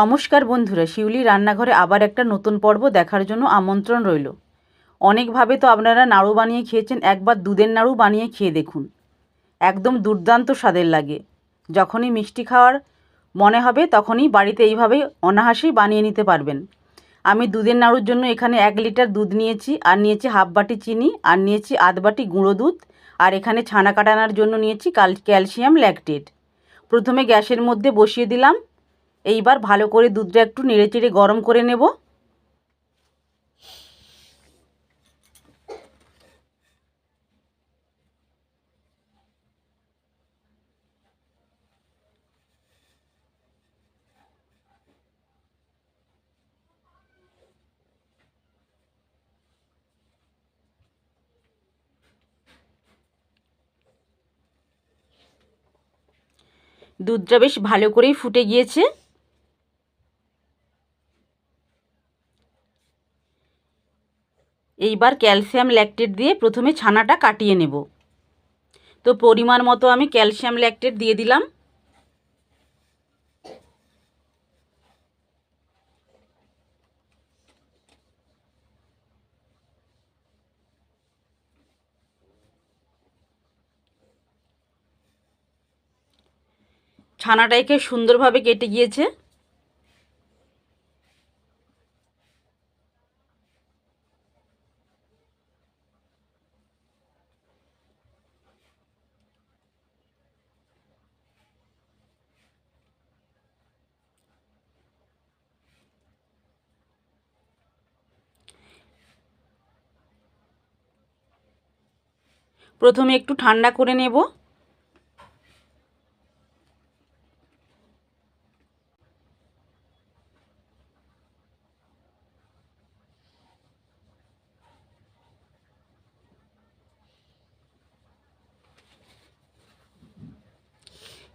নমস্কার বন্ধুরা, শিউলি রান্নাঘরে আবার একটা নতুন পর্ব দেখার জন্য আমন্ত্রণ রইল। অনেকভাবে তো আপনারা নাড়ু বানিয়ে খেয়েছেন, একবার দুধের নাড়ু বানিয়ে খেয়ে দেখুন। একদম দুর্দান্ত স্বাদের লাগে। যখনই মিষ্টি খাওয়ার মনে হবে, তখনই বাড়িতে এইভাবেই অনাহাসেই বানিয়ে নিতে পারবেন। আমি দুধের নাড়ুর জন্য এখানে এক লিটার দুধ নিয়েছি, আর নিয়েছি হাফ বাটি চিনি, আর নিয়েছি আধ বাটি গুঁড়ো দুধ, আর এখানে ছানা কাটানোর জন্য নিয়েছি ক্যালসিয়াম ল্যাকটেট। প্রথমে গ্যাসের মধ্যে বসিয়ে দিলাম। এইবার ভালো করে দুধটা একটু নেড়েচেড়ে গরম করে নেব। দুধটা বেশ ভালো করেই ফুটে গিয়েছে। এইবার ক্যালসিয়াম ল্যাকটেট দিয়ে প্রথমে ছানাটা কাটিয়ে নেব। তো পরিমাণ মতো আমি ক্যালসিয়াম ল্যাকটেট দিয়ে দিলাম। ছানাটাকে সুন্দরভাবে কেটে গিয়েছে। প্রথমে একটু ঠান্ডা করে নেব।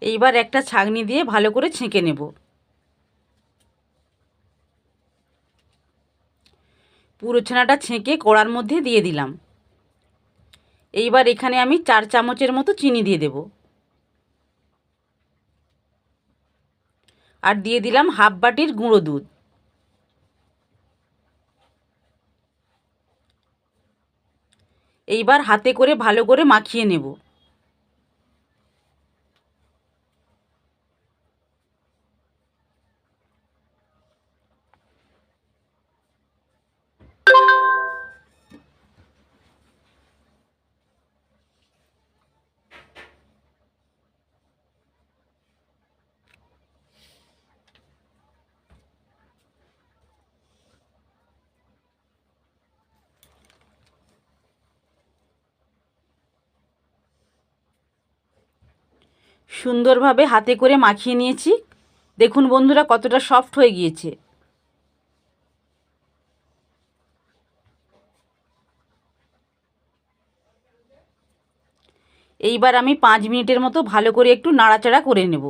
এইবার একটা ছাগনি দিয়ে ভালো করে ছেঁকে নেব। পুরো ছানাটা ছেঁকে কড়ার মধ্যে দিয়ে দিলাম। এইবার এখানে আমি চার চামচের মতো চিনি দিয়ে দেব। আর দিয়ে দিলাম হাফ বাটির গুঁড়ো দুধ। এইবার হাতে করে ভালো করে মাখিয়ে নেব। সুন্দরভাবে হাতে করে মাখিয়ে নিয়েছি। দেখুন বন্ধুরা, কতটা সফট হয়ে গিয়েছে। এইবার আমি পাঁচ মিনিটের মতো ভালো করে একটু নাড়াচাড়া করে নেব।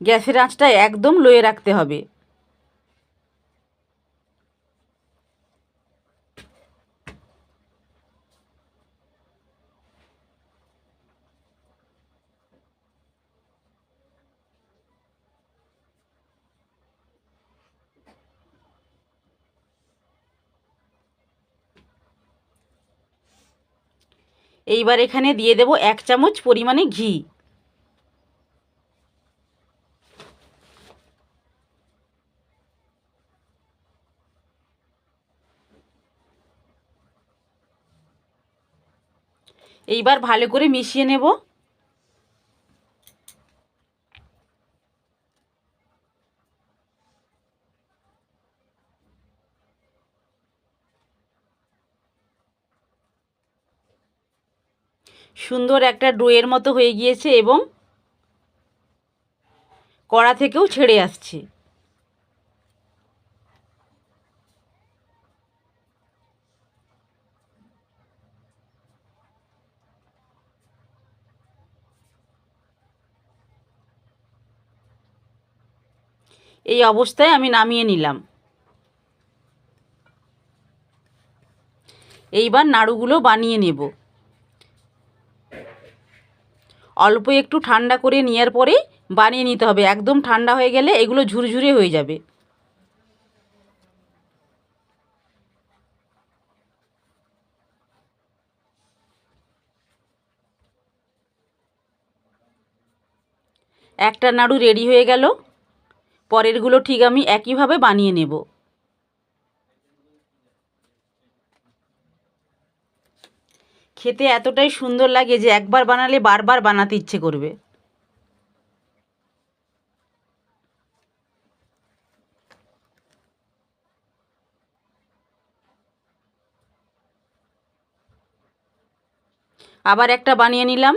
গ্যাসের আঁচটা একদম লয়ে রাখতে হবে। এইবার এখানে দিয়ে দেব এক চামচ পরিমাণে ঘি। এইবার ভালো করে মিশিয়ে নেব। সুন্দর একটা ডোয়ের মতো হয়ে গিয়েছে এবং কড়া থেকেও ছেড়ে আসছে। এই অবস্থায় আমি নামিয়ে নিলাম। এইবার নাড়ুগুলো বানিয়ে নেব। অল্প একটু ঠান্ডা করে নেওয়ার পরে বানিয়ে নিতে হবে। একদম ঠান্ডা হয়ে গেলে এগুলো ঝুরঝুরে হয়ে যাবে। একটা নাড়ু রেডি হয়ে গেল। পরেরগুলো ঠিক আমি একইভাবে বানিয়ে নেব। খেতে এতটাই সুন্দর লাগে যে একবার বানালে বারবার বানাতে ইচ্ছে করবে। আবার একটা বানিয়ে নিলাম।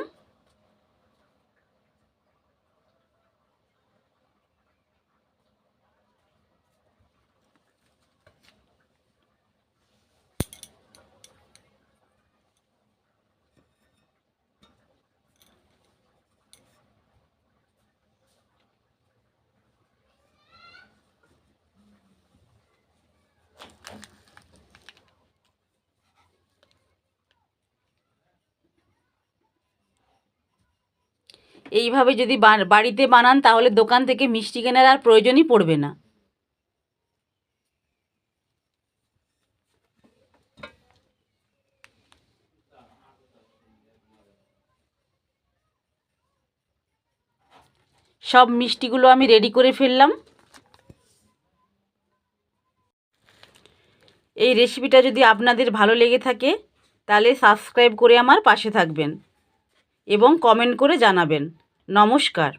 এইভাবে যদি বাড়িতে বানান, তাহলে দোকান থেকে মিষ্টি কেনার আর প্রয়োজনই পড়বে না। সব মিষ্টিগুলো আমি রেডি করে ফেললাম। এই রেসিপিটা যদি আপনাদের ভালো লেগে থাকে, তাহলে সাবস্ক্রাইব করে আমার পাশে থাকবেন। এবং কমেন্ট করে জানাবেন। নমস্কার।